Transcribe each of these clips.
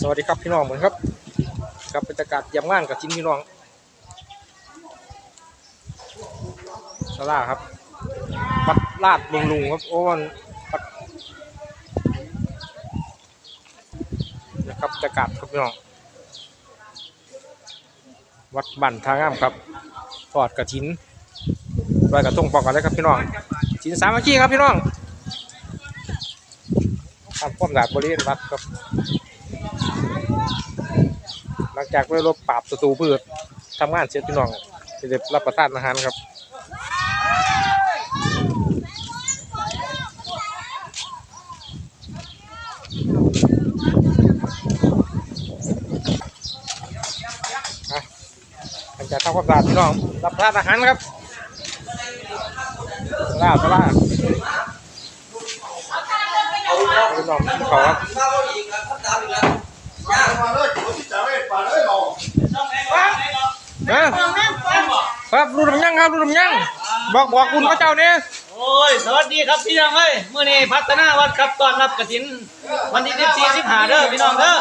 สวัสดีครับพี่น้องเหมือนครับกับบรรยากาศยามงานกับจินพี่น้องสลาครับวัดลาดบำรุงครับโอ้วันวัดนะครับบรรยากาศครับพี่น้องวัดบันทางงามครับทอดกระถินลอยกระทงปอกกันเลยครับพี่น้องจินสามัคคีครับพี่น้อง ทำความสะอาดบริเวณวัดครับ หลังจากได้รบปราบศัตรูพืชทำงานเสร็จพี่น้องจะได้รับประทานอาหารครับอะหลังจากทำความสะอาดพี่น้องรับประทานอาหารครับสลาสลา พี่น้องกินข้าวครับนะครับรูดมยังครับรูดมยัง บอกบอกคุณพระเจ้าเนี่ยโอ้ยสวัสดีครับพี่น้องเอ้ยเมื่อนี้พัฒนาวัดครับต้อนรับกฐิน วันที่14 15เด้อพี่น้องเด้อ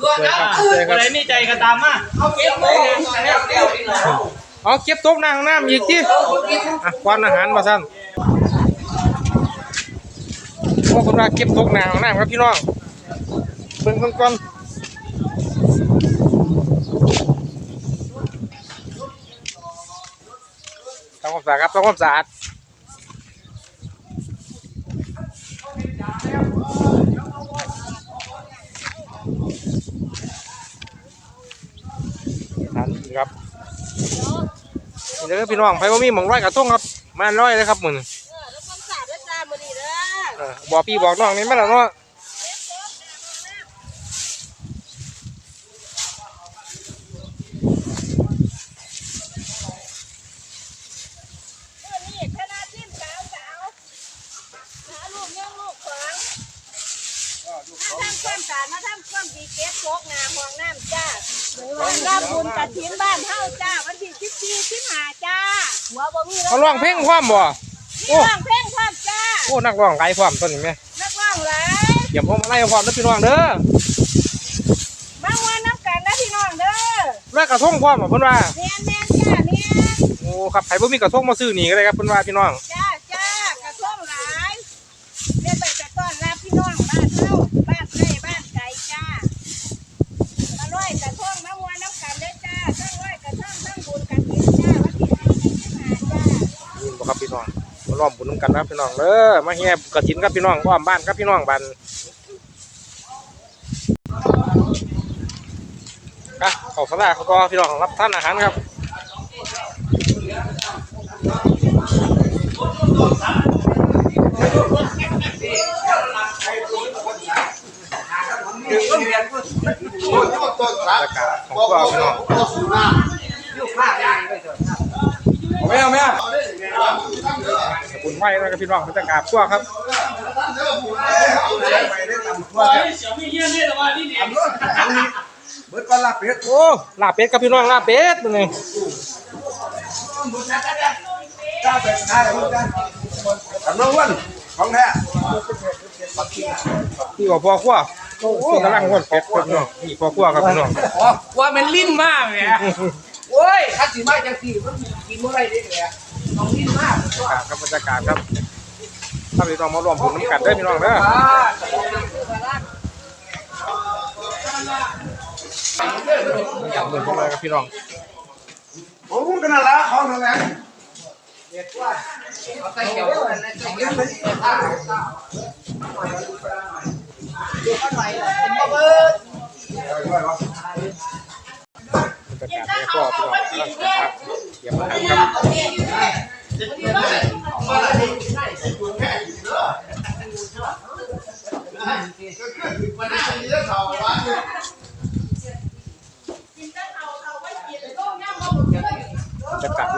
เจอครับเจอคอะรับไรมีใจก็ตามมาเอาเก็บเลยเอาเก็บโต๊ะนางน้ำอีกทีอะควันอาหารมาสั้นพ วกคุณว่าเก็บต๊ะนางน้ำครับพี่น้องเบิ่งก่อนก่อนทำความสะอาดครับทำความสะอาดทานครับนี่เด้อพี่น้องไผบ่ามีหมองร้อยกระทงครับมาร้อยเลยครับมึง เออบอกพี่บอกน้องนี่แม่นล่ะเนาะเออนี่คณะทีมสาวสาวหาลูกยังลูกขวางมาทำความสะอาดมาทำความดีเก็บโคกนาห้องน้ำจ้าวันรับบุญกฐินบ้านเฮาจ้า วันที่14 15จ้าหัวบ่มีเขาร้องเพลงความบ่มีร้องเพลงพร้อมจ้า โอ้นักร้องไกลความต้นนี้แม่นักร้องหลายเดี๋ยวผมมาไล่ความเด้อพี่น้องเด้อมาวันน้ำกันนะพี่น้องเด้อร้อยกระทงความบ่เพิ่นว่าแม่นแม่นจ้าแม่นโอ้ครับไผบ่มีกระทงมาซื้อนี่ก็ได้ครับเพิ่นว่าพี่น้องจ้าจ้ากระท่อมหลายเรียกไปจะต้อนรับพี่น้องบ้านเฮาบ้านไร่บ้านไก่จ้ามาร้อยกระท่อมมามวนน้ำกันเด้อจ้าทั้งร้อยกระท่อมทั้งบุญกันกินจ้าวันที่ห้าที่ห้าจ้านี่บ่ครับพี่น้องมา ล้อมบุญนำกันนะครับพี่น้องเด้อมาแห่กระถินกับพี่น้องอ้อมบ้านกับพี่น้องบ้านอะเข้าสลาเขาก็พี่น้องรับท่านอาหารครับบรรยากาศของกเราพี่น้อง ไม่เอาไม่เอา สกุล ไว้นะครับพี่น้องบรรยากาศพวครับเบิดก่อนลาเป็ดโอ้ลาเป็ดครับพี่น้องลาเป็ดนี่จ้าเลยสำนักวันของแท้พี่ว่าพ่อครัวโอ้กำลังวนเป็ดพี่น้องนี่พ่อครัวครับพี่น้องว่ามันลิ้นมากเลยโอ้ยคัดสีไมาจังสีมันกินเมื่อไรได้เลย ต้องลิ้นมากบรรยากาศครับบรรยากาศครับถ้าพี่น้องมาร่วมบุญน้ำกันได้อพี่น้องเด้ออยากเดินเข้ามาครับพี่น้องโอ้กันนั่นละของนั่นแหละบรร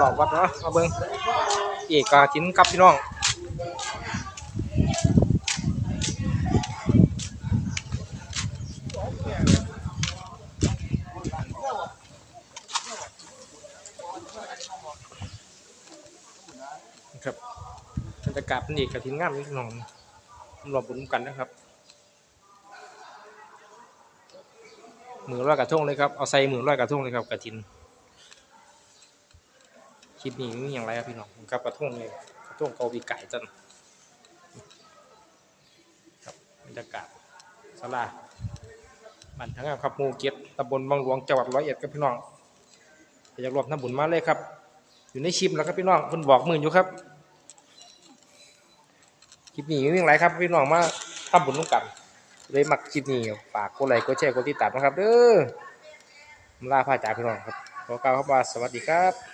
บรรยากวัดเนาะมาเบิ่งเอกาจินกับพี่น้องครับบรรยากาศเป็นเอกกระทินงามพี่น้องรวมบุญกันนะครับมือร้อยกระทงเลยครับ เอาใส่มือร้อยกระทงเลยครับกระถิน คลิปนี้มีอย่างไรครับพี่น้องครับกระทงเลยกระทงเกาปีไก่จันครับบรรยากาศสลาบันทั้งงามครับหมูเก็ตตำบลบางหลวงจังหวัดร้อยเอ็ดครับพี่น้องอยากรวมทำบุญมาเลยครับ อยู่ในชิมแล้วครับพี่น้องเพิ่นบอกมืออยู่ครับคลิปนี้มีอย่างไรครับพี่น้องมาทำบุญร่วมกันเลยมักคลิปนี้ฝากกดไลค์กดแชร์กดติดตามนะครับเด้อมลาพาจากพี่น้องครับขอกล่าวคำว่าสวัสดีครับ